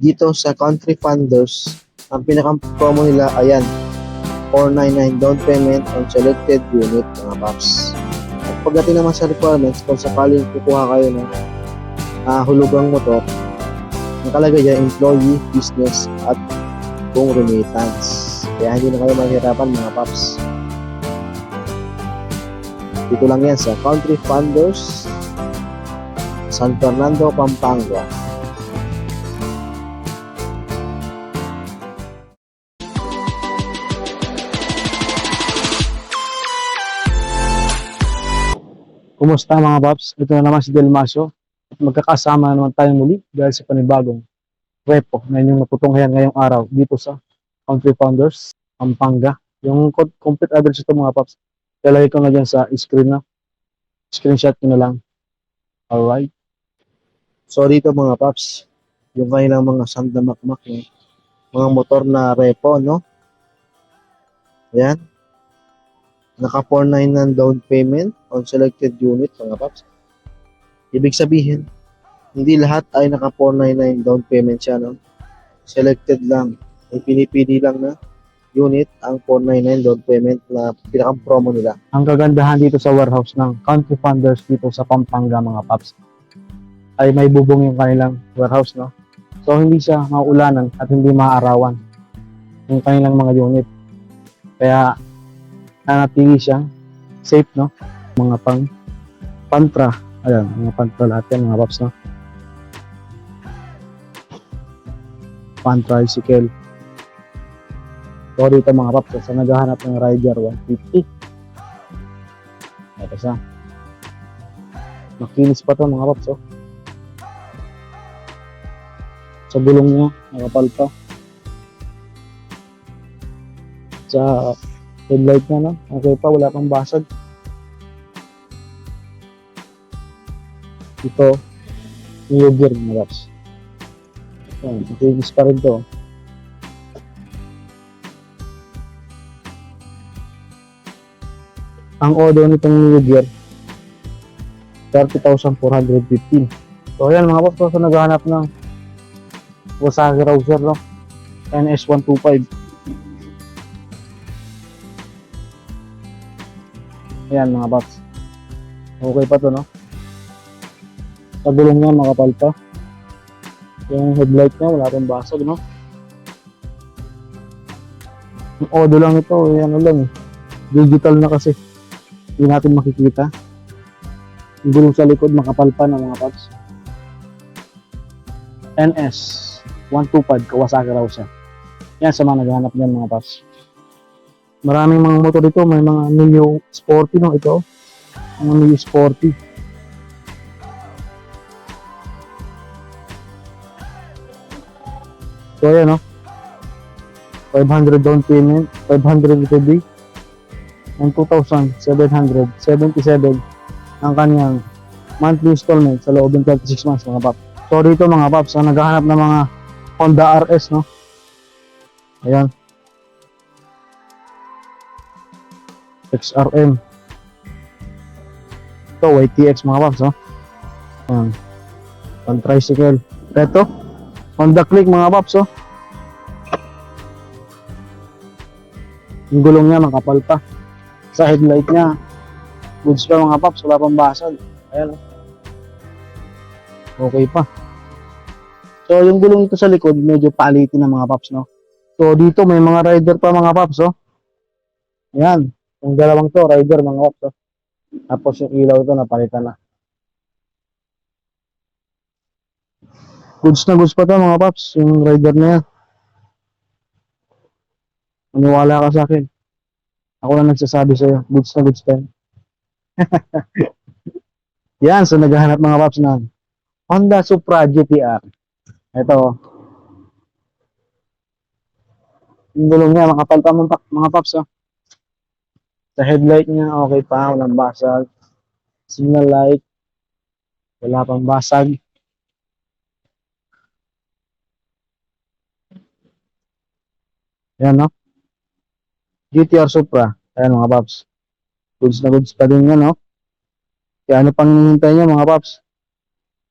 dito sa Country Funders, ang pinaka-promo nila, ayan, 499 down payment on selected unit mga paps. At pagdating naman sa requirements, kung sakaling kukuha kayo ng ah, hulugang motor, nakalagay dyan employee, business, at kung remittance. Kaya hindi na kayo mahirapan mga paps. Dito lang yan sa Country Funders, San Fernando, Pampanga. Kumusta mga paps? Ito na naman si Del Masio. At magkakasama naman tayo muli dahil sa panibagong repo na inyong matutunghayan ngayong araw dito sa Country Founders, Pampanga. Yung co- complete address ito mga paps, lalagay ko na dyan sa screen na. Screenshot ko na lang. Alright. So dito mga paps, yung kanilang mga sandamakmak, no? mga motor na repo, no? Ayan. Naka 499 ng down payment on selected unit, mga paps. Ibig sabihin, hindi lahat ay naka 499 down payment siya, no? Selected lang. May pinipili lang na unit ang 499 down payment na pinakang promo nila. Ang kagandahan dito sa warehouse ng Country Funders dito sa Pampanga mga paps ay may bubong yung kanilang warehouse no. So hindi siya maulanan at hindi maaarawan yung kanilang mga unit. Kaya nanatili siya safe no. Mga pang pantra, ayan, mga pantra lahat yan mga paps no. Pan tricycle. So dito mga paps, sa naghahanap ng rider 150. Ito siya. Makinis pa to mga paps oh. Sa gulong niya, nakapal pa. Sa headlight niya no, okay pa, wala pang basag. Ito, new gear mga paps. Yan, makinis pa rin to. ang odo nitong new gear 30,415 so ayan mga paps so naghahanap ng Wasaki Rouser no NS125 ayan mga paps okay pa to no sa gulong niya makapal pa yung headlight niya wala rin basag no yung odo lang ito eh, ano lang eh digital na kasi hindi natin makikita. Yung gulong sa likod, makapal pa ng mga paps. NS 125 Kawasaki raw siya. Yan sa mga naghahanap niyan mga paps. Maraming mga motor dito, may mga Neo Sporty no ito. Mga Neo Sporty. So ayan no. 500 down payment, 500 ETB, ng 2,777 ang kanyang monthly installment sa loob ng 36 months mga pap. So dito mga paps, ang naghahanap ng mga Honda RS no. Ayan. XRM. Ito YTX mga paps no. Ayan. Pang tricycle. Ito. Honda Click mga paps oh. Yung gulong niya makapal pa sa headlight niya. Goods pa mga paps, wala pang basag. Ayan. oh. Okay pa. So, yung gulong ito sa likod, medyo paliti na mga paps, no? So, dito may mga rider pa mga paps, oh. Ayan. Yung dalawang to, rider mga paps, oh. Tapos yung ilaw ito, napalitan na. Goods na goods pa to mga paps, yung rider na yan. Maniwala ka sa akin. Ako lang nagsasabi sa'yo, goods na goods pa yan. yan, so naghahanap mga paps ng Honda Supra GTR. Ito. oh. Yung gulong niya, makapal pa mga paps. Oh. Sa headlight niya, okay pa, walang basag. Signal light, wala pang basag. Yan, no? GTR Supra. Ayan mga paps. Goods na goods pa din yan, no? Kaya ano pang hinihintay nyo mga paps?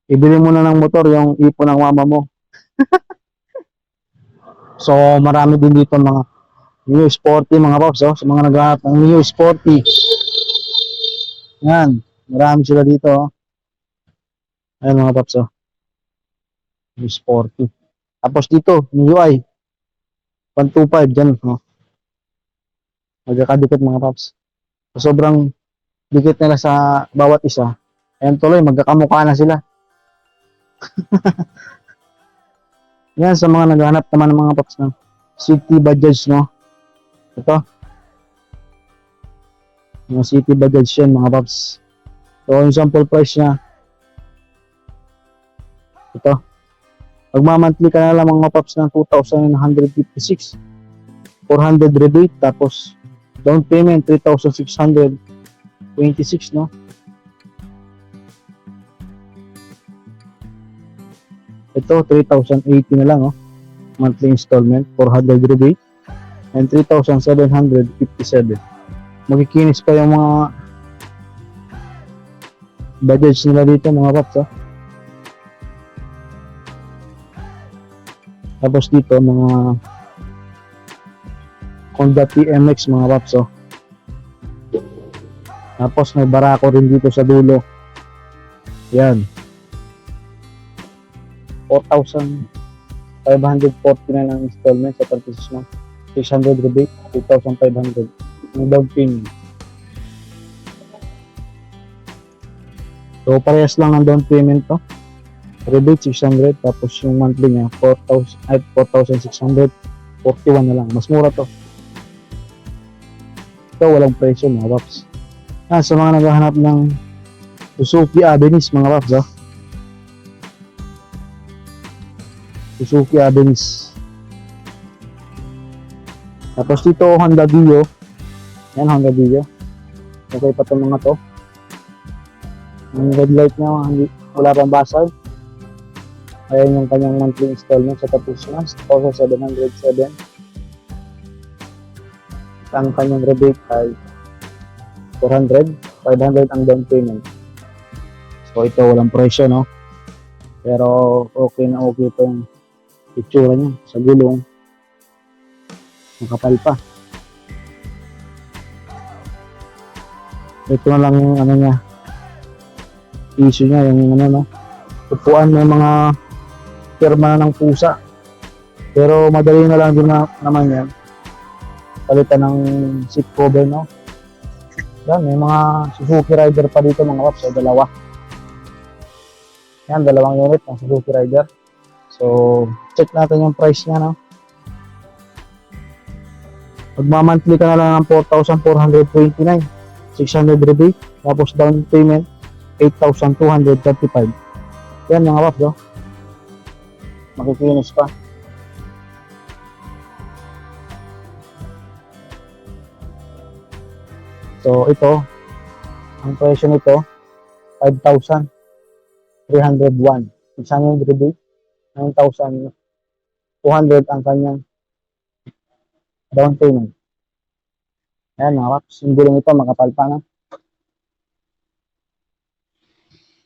Ibili mo na ng motor yung ipon ng mama mo. So, marami din dito mga new sporty mga paps, oh. Sa mga naghahanap ng new sporty. Yan. Marami sila dito, oh. Ayan mga paps, oh. New sporty. Tapos dito, new UI. 125 dyan, oh. Magkakadikit mga paps. So, sobrang dikit nila sa bawat isa. Ayan tuloy, magkakamukha na sila. Yan, sa mga naghahanap naman ng mga paps ng city budgets, no? Ito. Mga city budgets yan, mga paps. So, yung sample price niya, ito. Magmamonthly ka na lang mga paps ng 2,956. 400 rebate, tapos down payment 3,626, no? Ito, 3,080 na lang, oh. Monthly installment, 400 rebate, and 3,757. Magkikinis pa yung mga budgets nila dito, mga paps, oh. Tapos dito, mga Honda TMX, mga paps, oh. Tapos may barako rin dito sa dulo. Yan. 4,540 na installment sa 36 months. 600 rebate, 2,500. Ang down payment. So, parehas lang ang down payment to. Rebate 600, tapos yung monthly niya 4,000, ay 4,641 na lang. Mas mura to. Ito, walang presyo mga paps. Ah, sa mga naghahanap ng Suzuki Avenis mga paps, oh. Suzuki Avenis. Tapos dito, Honda Dio. Yan, Honda Dio. Okay pa itong mga to. Yung red light niya, hindi, wala pang basag. Ayan yung kanyang monthly installment sa tapos na, 2,707. Ang kanyang rebate ay 400, 500 ang down payment. So ito walang presyo, no? Pero okay na okay pa yung itsura niya sa gulong. Makapal pa. Ito na lang yung ano niya. Issue niya, yung ano no. Upuan may mga pirma na ng pusa. Pero madali na lang din na, naman yan. Palitan ng seat cover, no? Yan, may mga Suzuki Rider pa dito mga paps, dalawa. Yan, dalawang unit ng Suzuki Rider. So, check natin yung price niya, no? Magmamonthly ka na lang ng 4,429. 600 rebate. Tapos down payment, 8,235. Yan mga paps, no? Makikinis pa. So, ito, ang presyo nito, 5,301. 600 rebate, 9,200 ang kanyang down payment. Ayan mga paps, yung gulong ito makapal pa na.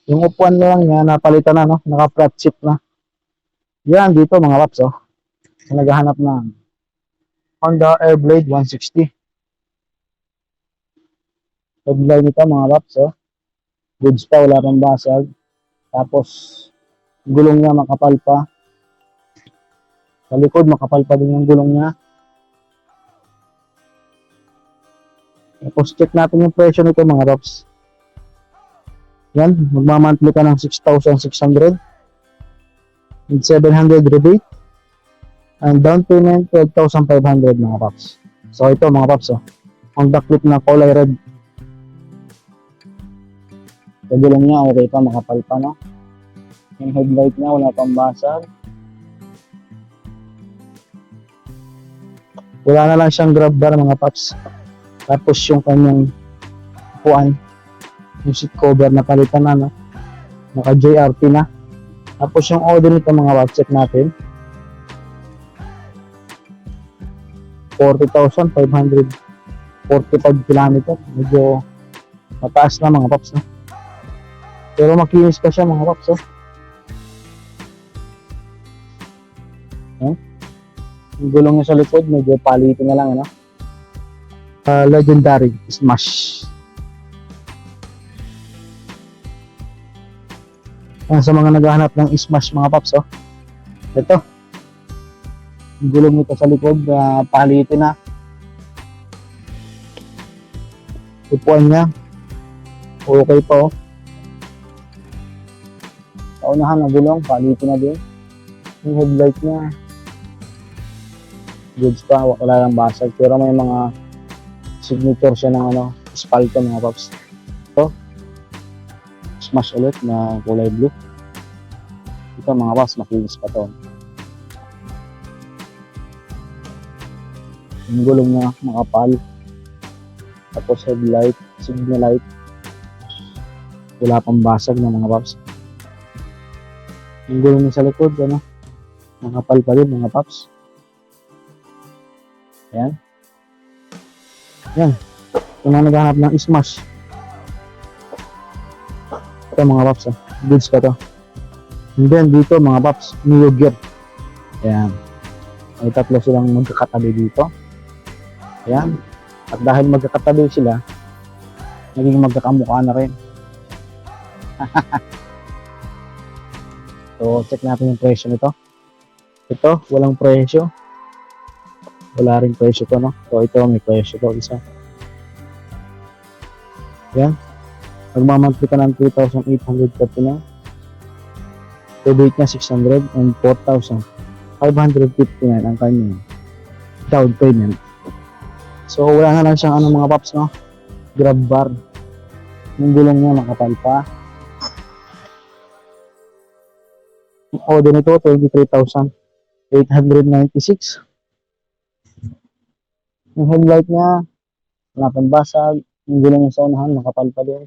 Yung upuan na lang niya, napalitan na, no? naka-flat seat na. Yan, dito mga paps, oh. Sa naghahanap ng Honda Airblade 160. Headline nito mga paps, oh. Goods pa, wala pang basag. Tapos, gulong niya makapal pa. Sa likod, makapal pa din yung gulong niya. Tapos, check natin yung presyo nito mga paps. Yan, magmamonthly ka ng 6,600 with 700 rebate and down payment 12,500 mga paps. So ito mga paps oh. Ang clip na kulay red. Sa gulong niya okay pa makapal pa no. Yung headlight niya wala pang basag. Wala na lang siyang grab bar mga paps. Tapos yung kanyang upuan yung seat cover na palitan na, no? Naka JRP na. Tapos yung order nito mga web check natin. 40,545 km. Medyo mataas na mga paps, no? Pero makinis pa siya mga paps, oh. Eh? Yung gulong niya sa likod, medyo palitin na lang, ano? Ah, legendary smash. Yan, sa mga naghahanap ng smash mga paps, oh. Ito. Yung gulong nito sa likod, uh, palitin na. Upuan niya. Okay pa, oh. Sa unahan na gulong, palitin na din. Yung headlight niya, goods pa, wala lang basag. Pero may mga signature siya ng ano, espalto mga paps. Ito, smash ulit na kulay blue. Ito mga paps, makinis pa to. Yung gulong niya, makapal. Tapos headlight, signal light. Wala pang basag na mga paps. Yung gulong niya sa likod, ano, makapal pa rin mga paps. Ayan. Yan. Kung na naghahanap ng smash. Ito mga paps. Ah. Goods pa to. And then dito mga paps, Gear. Ayan. May tatlo silang magkakatabi dito. Ayan. At dahil magkakatabi sila, naging magkakamukha na rin. so, check natin yung presyo nito. Ito, walang presyo wala rin presyo to, no? So, ito, may presyo to, isa. Yan. Magmamantli ka ng 2,839. So, date niya 600 and 4,559 ang kanya. Down payment. So, wala na lang siyang ano mga paps, no? Grab bar. Yung gulong niya nakapal pa. Order nito, 23,896. Yung headlight niya, wala pang basag. Yung gulong sa unahan, nakapal pa din.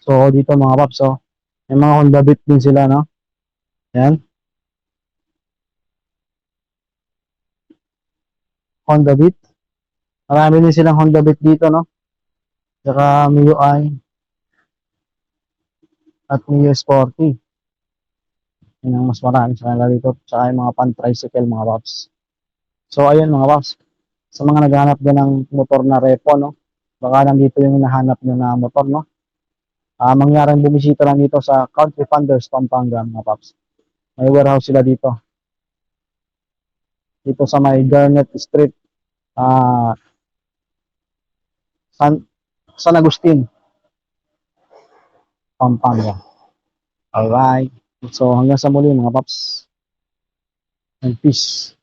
So, dito mga paps, oh. May mga Honda Beat din sila, no? Ayan. Honda Beat. Marami din silang Honda Beat dito, no? Saka MIUI. At Mio Sporty. Yan ang mas marami sa kanila dito. Saka yung mga pan-tricycle, mga paps. So, ayun mga paps sa mga naghahanap din ng motor na repo, no? Baka nandito yung hinahanap nyo na motor, no? Ah, mangyaring bumisita lang dito sa Country Funders, Pampanga, mga paps. May warehouse sila dito. Dito sa may Garnet Street, ah, San, San Agustin, Pampanga. Alright. So, hanggang sa muli, mga paps. And peace.